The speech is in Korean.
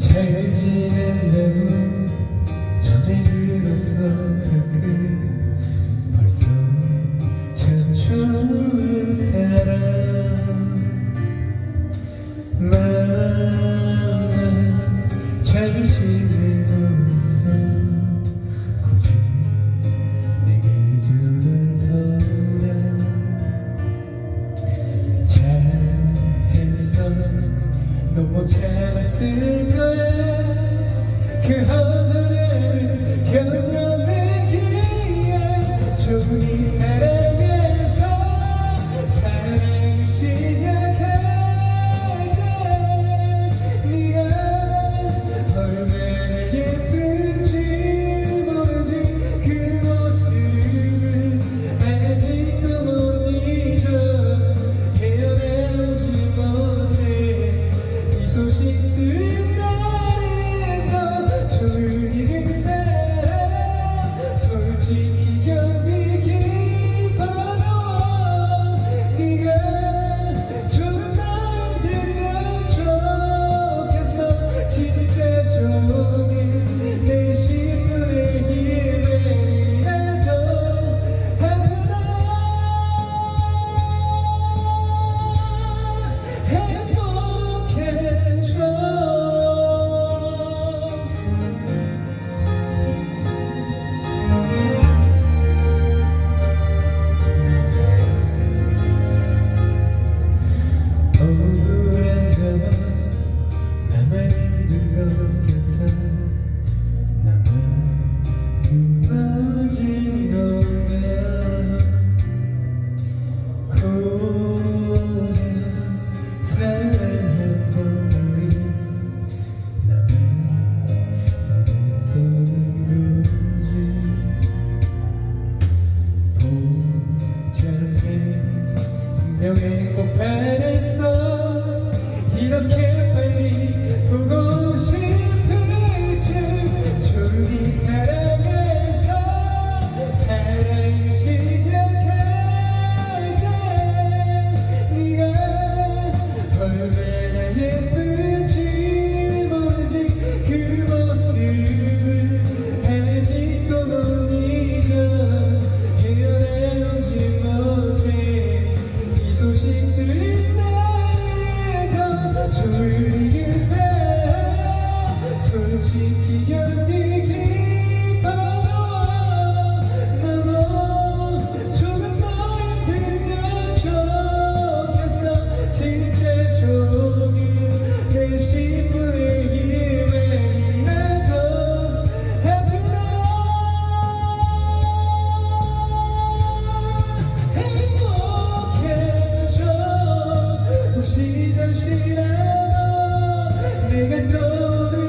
최근지는 대로 전에 들었어 가끔 벌써 참 추운 사람. 만나 잠을 지내고 있어. 굳이 내게 주는 사랑 잘했어 너무 잘했을까. 명예의 꽃 팔에서 이렇게 빨리 보고 苏醒，滋味。 잠시 잠시나 내가 떠나